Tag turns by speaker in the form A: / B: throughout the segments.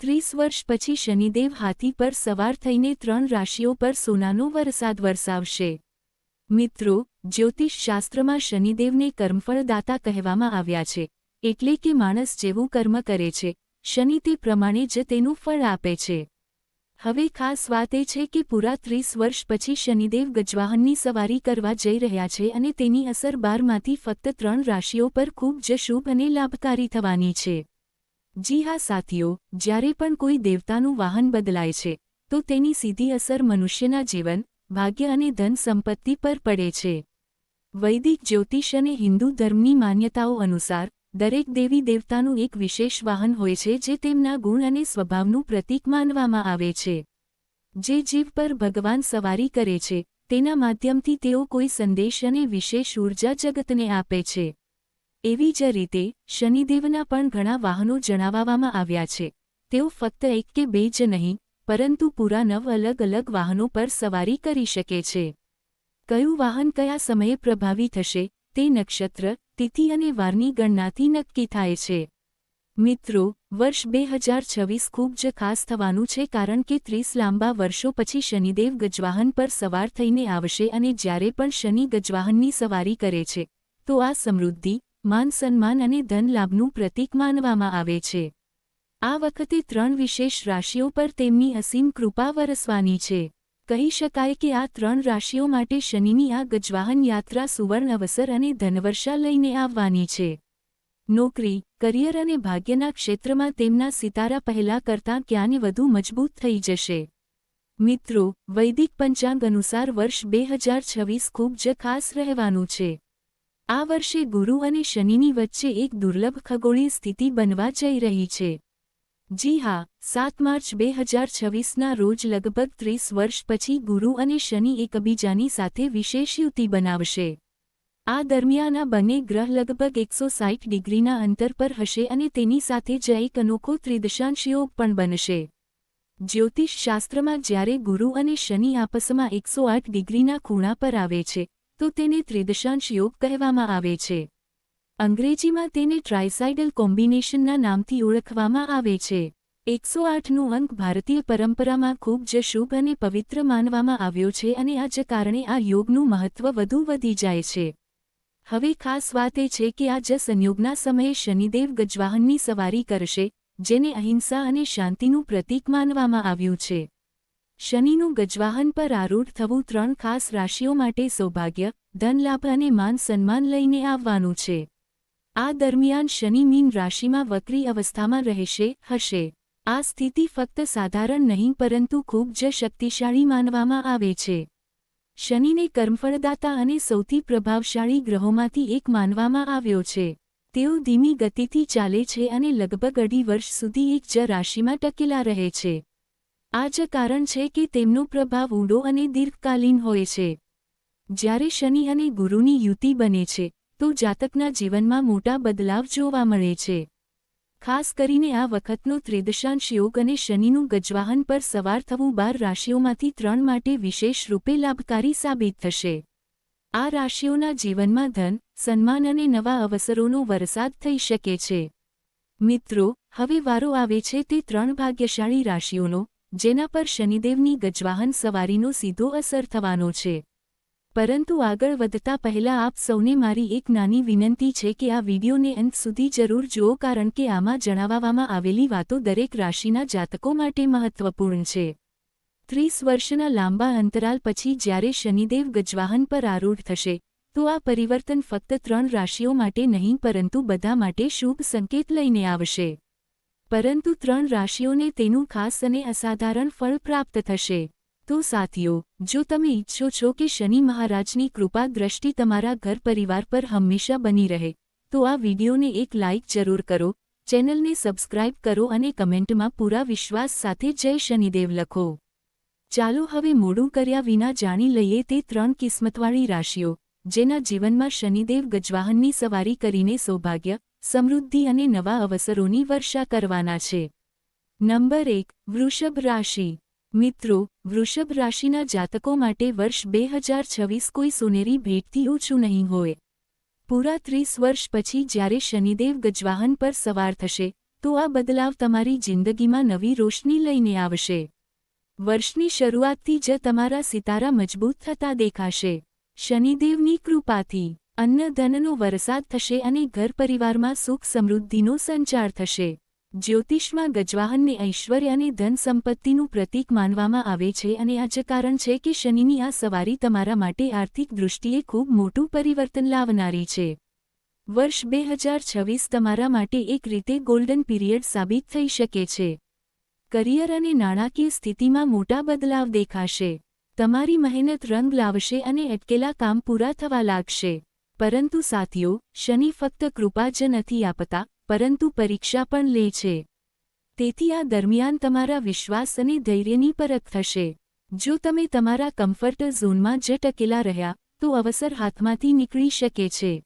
A: ત્રીસ વર્ષ પછી શનિદેવ હાથી પર સવાર થઈને ત્રણ રાશિઓ પર સોનાનો વરસાદ વરસાવશે. મિત્રો જ્યોતિષશાસ્ત્રમાં શનિદેવને કર્મફળદાતા કહેવામાં આવ્યા છે, એટલે કે માણસ જેવું કર્મ કરે છે, શનિ તે પ્રમાણે જ તેનું ફળ આપે છે. હવે ખાસ વાત એ છે કે પૂરા ત્રીસ વર્ષ પછી શનિદેવ ગજવાહનની સવારી કરવા જઈ રહ્યા છે અને તેની અસર બારમાંથી ફક્ત ત્રણ રાશિઓ પર ખૂબ જ શુભ અને લાભકારી થવાની છે. જી હા સાથીઓ, જ્યારે પણ કોઈ દેવતાનું વાહન બદલાય છે, તો તેની સીધી અસર મનુષ્યના જીવન, ભાગ્ય અને ધન સંપત્તિ પર પડે છે. વૈદિક, જ્યોતિષ અને હિન્દુ ધર્મની માન્યતાઓ અનુસાર, દરેક દેવી દેવતાનું એક વિશેષ વાહન હોય છે જે તેમના ગુણ અને સ્વભાવનું પ્રતીક માનવામાં આવે છે. જે જીવ પર ભગવાન સવારી કરે છે, તેના માધ્યમથી તેઓ કોઈ સંદેશ અને વિશેષ ઊર્જા જગતને આપે છે. એવી જ રીતે શનિદેવના પણ ઘણા વાહનો જણાવવામાં આવ્યા છે. તેઓ ફક્ત એક કે બે જ નહીં, પરંતુ પૂરા નવ અલગ અલગ વાહનો પર સવારી કરી શકે છે. કયું વાહન કયા સમયે પ્રભાવી થશે, તે નક્ષત્ર, તિથિ અને વારની ગણનાથી નક્કી થાય છે. મિત્રો, વર્ષ બે હજાર છવ્વીસ ખૂબ જ ખાસ થવાનું છે કારણ કે ત્રીસ લાંબા વર્ષો પછી શનિદેવ ગજવાહન પર સવાર થઈને આવશે અને જ્યારે પણ શનિ ગજવાહનની સવારી કરે છે, તો આ સમૃદ્ધિ માન સન્માન અને ધન લાભનું પ્રતીક માનવામાં આવે છે. આ વખતે ત્રણ વિશેષ રાશિઓ પર તેમની અસીમ કૃપા વરસવાની છે. કહી શકાય કે આ ત્રણ રાશિઓ માટે શનિની આ ગજવાહન યાત્રા સુવર્ણ અવસર અને ધનવર્ષા લઈને આવવાની છે. નોકરી, કરિયર અને ભાગ્યના ક્ષેત્રમાં તેમના સિતારા પહેલા કરતાં ક્યાંને વધુ મજબૂત થઈ જશે. મિત્રો, વૈદિક પંચાંગ અનુસાર વર્ષ બે હજાર છવ્વીસ ખૂબ જ ખાસ રહેવાનું છે. આ વર્ષે ગુરુ અને શનિની વચ્ચે એક દુર્લભ ખગોળીય સ્થિતિ બનવા જઈ રહી છે. જી હા, સાત માર્ચ બે હજાર છવ્વીસના રોજ લગભગ ત્રીસ વર્ષ પછી ગુરુ અને શનિ એકબીજાની સાથે વિશેષ યુતિ બનાવશે. આ દરમિયાન આ બંને ગ્રહ લગભગ એકસો સાઠ ડિગ્રીના અંતર પર હશે અને તેની સાથે જ એક અનોખો ત્રિદશાંશ યોગ પણ બનશે. જ્યોતિષ શાસ્ત્રમાં જ્યારે ગુરુ અને શનિ આપસમાં એકસો આઠ ડિગ્રીના ખૂણા પર આવે છે તો તેને ત્રિદશાંશ યોગ કહેવામાં આવે છે. અંગ્રેજીમાં તેને ટ્રાયસાઇડલ કોમ્બિનેશનના નામથી ઓળખવામાં આવે છે. એકસો આઠનું અંક ભારતીય પરંપરામાં ખૂબ જ શુભ અને પવિત્ર માનવામાં આવ્યો છે અને આ જ કારણે આ યોગનું મહત્વ વધુ વધી જાય છે. હવે ખાસ વાત એ છે કે આ જ સંયોગના સમયે શનિદેવ ગજવાહનની સવારી કરશે, જેને અહિંસા અને શાંતિનું પ્રતીક માનવામાં આવ્યું છે. શનિનું ગજવાહન પર આરૂઢ થવું ત્રણ ખાસ રાશિઓ માટે સૌભાગ્ય, ધનલાભ અને માન સન્માન લઈને આવવાનું છે. આ દરમિયાન શનિ મીન રાશિમાં વક્રી અવસ્થામાં રહેશે, હશે. આ સ્થિતિ ફક્ત સાધારણ નહીં, પરંતુ ખૂબ જ શક્તિશાળી માનવામાં આવે છે. શનિને કર્મફળદાતા અને સૌથી પ્રભાવશાળી ગ્રહોમાંથી એક માનવામાં આવ્યો છે. તેઓ ધીમી ગતિથી ચાલે છે અને લગભગ અઢી વર્ષ સુધી એક જ રાશિમાં ટકેલા રહે છે. આ જ કારણ છે કે તેમનો પ્રભાવ ઊંડો અને દીર્ઘકાલીન હોય છે. જ્યારે શનિ અને ગુરુની યુતિ બને છે, તો જાતકના જીવનમાં મોટા બદલાવ જોવા મળે છે. ખાસ કરીને આ વખતનો ત્રિદશાંશ યોગ અને શનિનું ગજવાહન પર સવાર થવું બાર રાશિઓમાંથી ત્રણ માટે વિશેષ રૂપે લાભકારી સાબિત થશે. આ રાશિઓના જીવનમાં ધન, સન્માન અને નવા અવસરોનો વરસાદ થઈ શકે છે. મિત્રો, હવે વારો આવે છે તે ત્રણ ભાગ્યશાળી રાશિઓનો જેના પર શનિદેવની ગજવાહન સવારીનો સીધો અસર થવાનો છે. પરંતુ આગળ વધતા પહેલા આપ સૌને મારી એક નાની વિનંતી છે કે આ વિડીયોને અંત સુધી જરૂર જુઓ કારણ કે આમાં જણાવવામાં આવેલી વાતો દરેક રાશિના જાતકો માટે મહત્વપૂર્ણ છે. ત્રીસ વર્ષના લાંબા અંતરાલ પછી જ્યારે શનિદેવ ગજવાહન પર આરૂઢ થશે, તો આ પરિવર્તન ફક્ત ત્રણ રાશિઓ માટે નહીં પરંતુ બધા માટે શુભ સંકેત લઈને આવશે. પરંતુ ત્રણ રાશિઓને તેનું ખાસ અને અસાધારણ ફળ પ્રાપ્ત થશે. તો સાથીઓ, જો તમે ઈચ્છો છો કે શનિ મહારાજની કૃપા દ્રષ્ટિ તમારા ઘર પરિવાર પર હંમેશા બની રહે, તો આ વિડીયોને એક લાઇક જરૂર કરો, ચેનલને સબસ્ક્રાઇબ કરો અને કમેન્ટમાં પૂરા વિશ્વાસ સાથે જય શનિદેવ લખો. ચાલો હવે મોડું કર્યા વિના જાણી લઈએ તે ત્રણ કિસ્મતવાળી રાશિઓ, જેના જીવનમાં શનિદેવ ગજવાહનની સવારી કરીને સૌભાગ્ય સમૃદ્ધિ અને નવા અવસરોની વર્ષા કરવાના છે. નંબર એક, વૃષભ રાશિ. મિત્રો, વૃષભ રાશિના જાતકો માટે વર્ષ બે હજાર છવ્વીસ કોઈ સોનેરી ભેટથી ઓછું નહીં હોય. પૂરા ત્રીસ વર્ષ પછી જ્યારે શનિદેવ ગજવાહન પર સવાર થશે, તો આ બદલાવ તમારી જિંદગીમાં નવી રોશની લઈને આવશે. વર્ષની શરૂઆતથી જ તમારા સિતારા મજબૂત થતા દેખાશે. શનિદેવની કૃપાથી. અન્ન ધનનો વરસાદ થશે અને ઘર પરિવારમાં સુખ સમૃદ્ધિનો સંચાર થશે. જ્યોતિષમાં ગજવાહનને ઐશ્વર્ય અને ધન સંપત્તિનું પ્રતીક માનવામાં આવે છે અને આ જ કારણ છે કે શનિની આ સવારી તમારા માટે આર્થિક દૃષ્ટિએ ખૂબ મોટું પરિવર્તન લાવનારી છે. વર્ષ બે હજાર છવ્વીસ તમારા માટે એક રીતે ગોલ્ડન પીરિયડ સાબિત થઈ શકે છે. કરિયર અને નાણાકીય સ્થિતિમાં મોટા બદલાવ દેખાશે. તમારી મહેનત રંગ લાવશે અને અટકેલા કામ પૂરા થવા લાગશે. પરંતુ સાથીઓ, શનિ ફક્ત કૃપા જ નથી આપતા, પરંતુ પરીક્ષા પણ લે છે. તેથી આ દરમિયાન તમારા વિશ્વાસ અને ધૈર્યની પરત થશે. જો તમે તમારા કમ્ફર્ટ ઝોનમાં જ ટકેલા રહ્યા, તો અવસર હાથમાંથી નીકળી શકે છે.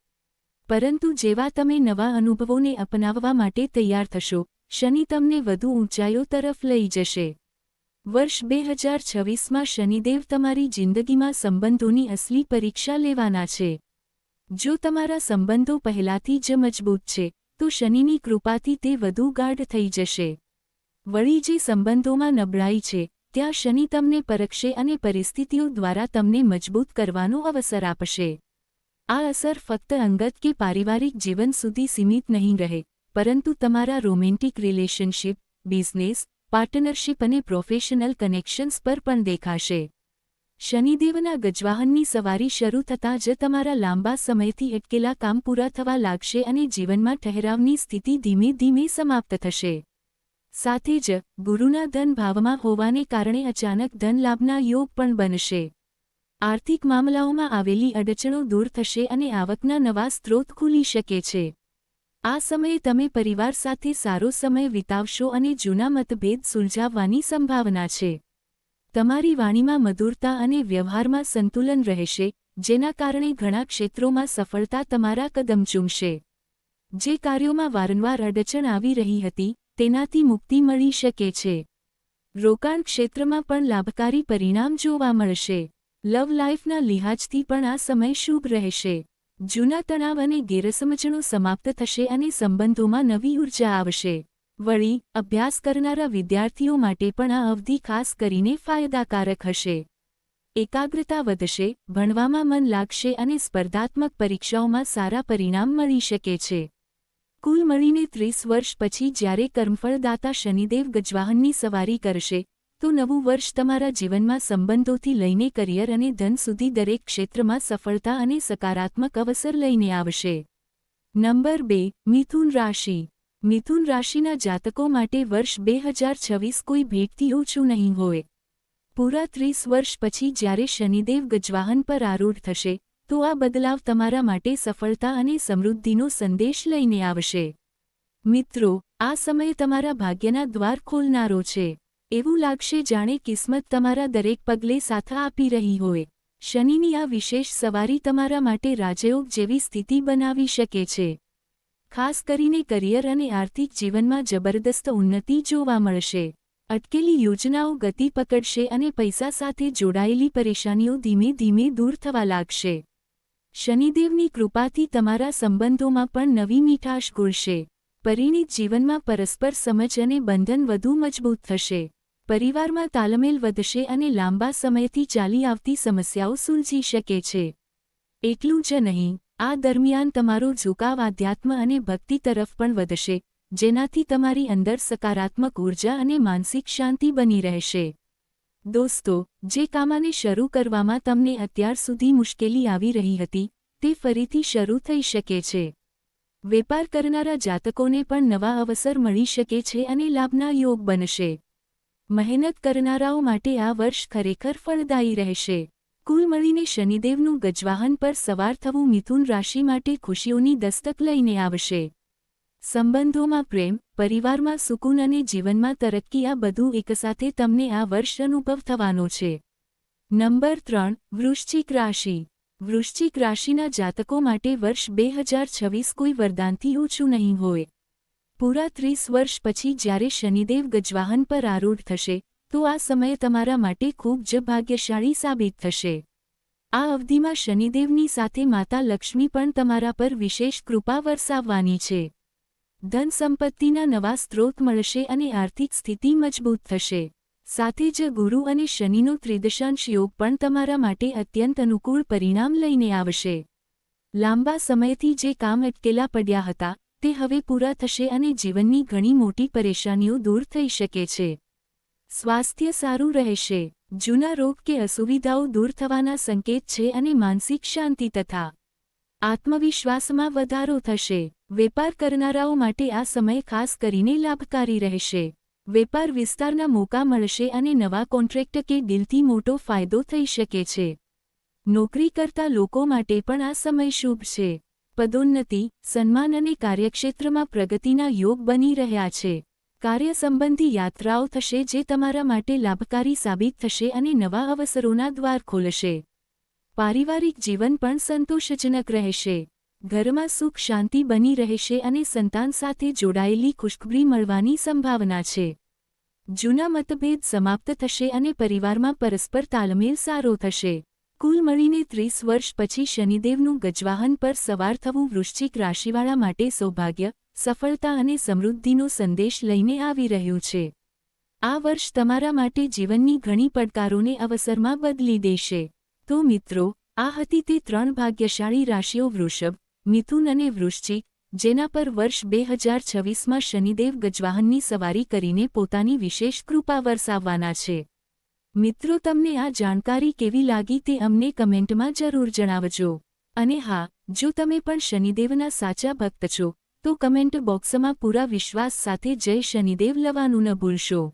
A: પરંતુ જેવા તમે નવા અનુભવોને અપનાવવા માટે તૈયાર થશો, શનિ તમને વધુ ઊંચાઈઓ તરફ લઈ જશે. વર્ષ બે હજાર છવ્વીસમાં શનિદેવ તમારી જિંદગીમાં સંબંધોની અસલી પરીક્ષા લેવાના છે. જો તમારા સંબંધો પહેલાથી જ મજબૂત છે, તો શનિની કૃપાથી તે વધુ ગાઢ થઈ જશે. વળી જે સંબંધોમાં નબળાઈ છે, ત્યાં શનિ તમને પરખશે અને પરિસ્થિતિઓ દ્વારા તમને મજબૂત કરવાનો અવસર આપશે. આ અસર ફક્ત અંગત કે પારિવારિક જીવન સુધી સીમિત નહીં રહે, પરંતુ તમારા રોમેન્ટિક રિલેશનશિપ, બિઝનેસ, પાર્ટનરશિપ અને પ્રોફેશનલ કનેક્શન્સ પર પણ દેખાશે. શનિદેવના ગજવાહનની સવારી શરૂ થતાં જ તમારા લાંબા સમયથી અટકેલા કામ પૂરા થવા લાગશે અને જીવનમાં ઠહેરાવની સ્થિતિ ધીમે ધીમે સમાપ્ત થશે. સાથે જ, ગુરુના ધન ભાવમાં હોવાને કારણે અચાનક ધન લાભના યોગ પણ બનશે. આર્થિક મામલાઓમાં આવેલી અડચણો દૂર થશે અને આવકના નવા સ્ત્રોત ખુલી શકે છે. આ સમયે તમે પરિવાર સાથે સારો સમય વિતાવશો અને જૂના મતભેદ સુલઝાવવાની સંભાવના છે. તમારી વાણીમાં મધુરતા અને વ્યવહારમાં સંતુલન રહેશે, જેના કારણે ઘણા ક્ષેત્રોમાં સફળતા તમારા કદમ ચૂમશે. જે કાર્યોમાં વારંવાર અડચણ આવી રહી હતી, તેનાથી મુક્તિ મળી શકે છે. રોકાણ ક્ષેત્રમાં પણ લાભકારી પરિણામ જોવા મળશે. લવ લાઇફના લિહાજથી પણ આ સમય શુભ રહેશે. જૂના તણાવ અને ગેરસમજણો સમાપ્ત થશે અને સંબંધોમાં નવી ઊર્જા આવશે. વળી, અભ્યાસ કરનારા વિદ્યાર્થીઓ માટે પણ આ અવધિ ખાસ કરીને ફાયદાકારક હશે. એકાગ્રતા વધશે, ભણવામાં મન લાગશે અને સ્પર્ધાત્મક પરીક્ષાઓમાં સારા પરિણામ મળી શકે છે. કુલ મળીને ત્રીસ વર્ષ પછી જ્યારે કર્મફળદાતા શનિદેવ ગજવાહનની સવારી કરશે, તો નવું વર્ષ તમારા જીવનમાં સંબંધોથી લઈને કરિયર અને ધન સુધી દરેક ક્ષેત્રમાં સફળતા અને સકારાત્મક અવસર લઈને આવશે. નંબર બે, મિથુન રાશિ. મિથુન રાશિના જાતકો માટે વર્ષ બે હજાર છવ્વીસ કોઈ ભેટથી ઓછું નહીં હોય. પૂરા ત્રીસ વર્ષ પછી જ્યારે શનિદેવ ગજવાહન પર આરૂઢ થશે, તો આ બદલાવ તમારા માટે સફળતા અને સમૃદ્ધિનો સંદેશ લઈને આવશે. મિત્રો, આ સમય તમારા ભાગ્યના દ્વાર ખોલનારો છે. એવું લાગશે જાણે કિસ્મત તમારા દરેક પગલે સાથ આપી રહી હોય. શનિની આ વિશેષ સવારી તમારા માટે રાજયોગ જેવી સ્થિતિ બનાવી શકે છે. ખાસ કરીને કરિયર અને આર્થિક જીવનમાં જબરદસ્ત ઉન્નતિ જોવા મળશે. અટકેલી યોજનાઓ ગતિ પકડશે અને પૈસા સાથે જોડાયેલી પરેશાનીઓ ધીમે ધીમે દૂર થવા લાગશે. શનિદેવની કૃપાથી તમારા સંબંધોમાં પણ નવી મીઠાશ ગુળશે. પરિણિત જીવનમાં પરસ્પર સમજ અને બંધન વધુ મજબૂત થશે. પરિવારમાં તાલમેલ વધશે અને લાંબા સમયથી ચાલી આવતી સમસ્યાઓ સુલઝી શકે છે. એટલું જ નહીં આ દરમિયાન તમારો ઝુકાવ આધ્યાત્મ અને ભક્તિ તરફ પણ વધશે, જેનાથી તમારી અંદર સકારાત્મક ઊર્જા અને માનસિક શાંતિ બની રહેશે. દોસ્તો, જે કામાને શરૂ કરવામાં તમને અત્યાર સુધી મુશ્કેલી આવી રહી હતી, તે ફરીથી શરૂ થઈ શકે છે. વેપાર કરનારા જાતકોને પણ નવા અવસર મળી શકે છે અને લાભના યોગ બનશે. મહેનત કરનારાઓ માટે આ વર્ષ ખરેખર ફળદાયી રહેશે. કુલ મળીને શનિદેવનું ગજવાહન પર સવાર થવું મિથુન રાશિ માટે ખુશીઓની દસ્તક લઈને આવશે. સંબંધોમાં પ્રેમ, પરિવારમાં સુકૂન અને જીવનમાં તરક્કી આ બધું એકસાથે તમને આ વર્ષ અનુભવ થવાનો છે. નંબર ત્રણ, વૃશ્ચિક રાશિ. વૃશ્ચિક રાશિના જાતકો માટે વર્ષ બે હજાર છવ્વીસ કોઈ વરદાનથી ઓછું નહીં હોય. પૂરા ત્રીસ વર્ષ પછી જ્યારે શનિદેવ ગજવાહન પર આરૂઢ થશે તો આ સમય તમારા માટે ખૂબ જ ભાગ્યશાળી સાબિત થશે. આ અવધિમાં શનિદેવની સાથે માતા લક્ષ્મી પણ તમારા પર વિશેષ કૃપા વરસાવવાની છે. ધન સંપત્તિના નવા સ્ત્રોત મળશે અને આર્થિક સ્થિતિ મજબૂત થશે. સાથે જ ગુરુ અને શનિનો ત્રિદશાંશ યોગ પણ તમારા માટે અત્યંત અનુકૂળ પરિણામ લઈને આવશે. લાંબા સમયથી જે કામ અટકેલા પડ્યા હતા, તે હવે પૂરા થશે અને જીવનની ઘણી મોટી પરેશાનીઓ દૂર થઈ શકે છે. સ્વાસ્થ્ય સારું રહેશે. જૂના રોગ કે અસુવિધાઓ દૂર થવાના સંકેત છે અને માનસિક શાંતિ તથા આત્મવિશ્વાસમાં વધારો થશે. વેપાર કરનારાઓ માટે આ સમય ખાસ કરીને લાભકારી રહેશે. વેપાર વિસ્તારના મોકા મળશે અને નવા કોન્ટ્રેક્ટ કે ડીલથી મોટો ફાયદો થઈ શકે છે. નોકરી કરતા લોકો માટે પણ આ સમય શુભ છે. પદોન્નતિ, સન્માન અને કાર્યક્ષેત્રમાં પ્રગતિના યોગ બની રહ્યા છે. કાર્ય સંબંધી યાત્રાઓ થશે જે તમારા માટે લાભકારી સાબિત થશે અને નવા અવસરોના દ્વાર ખોલશે. પારિવારિક જીવન પણ સંતોષજનક રહેશે. ઘરમાં સુખ શાંતિ બની રહેશે અને સંતાન સાથે જોડાયેલી ખુશખબરી મળવાની સંભાવના છે. જૂના મતભેદ સમાપ્ત થશે અને પરિવારમાં પરસ્પર તાલમેલ સારો થશે. કુલ મળીને ત્રીસ વર્ષ પછી શનિદેવનું ગજવાહન પર સવાર થવું વૃશ્ચિક રાશિવાળા માટે સૌભાગ્ય સફળતા અને સમૃદ્ધિનો સંદેશ લઈને આવી રહ્યું છે. આ વર્ષ તમારા માટે જીવનની ઘણી પડકારોને અવસરમાં બદલી દેશે. તો મિત્રો, આ હતી તે ત્રણ ભાગ્યશાળી રાશિઓ વૃષભ, મિથુન અને વૃશ્ચિક, જેના પર વર્ષ બે હજાર છવ્વીસમાં શનિદેવ ગજવાહનની સવારી કરીને પોતાની વિશેષ કૃપા વરસાવવાના છે. મિત્રો, તમને આ જાણકારી કેવી લાગી તે અમને કમેન્ટમાં જરૂર જણાવજો. અને હા, જો તમે પણ શનિદેવના સાચા ભક્ત છો તો કમેન્ટ બોક્સમાં પૂરા વિશ્વાસ સાથે જય શનિદેવ લવાનું ન ભૂલશો.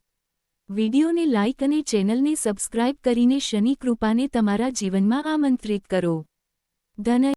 A: વિડિયોને લાઇક અને ચેનલને સબસ્ક્રાઇબ કરીને શનિ કૃપાને તમારા જીવનમાં આમંત્રિત કરો. ધન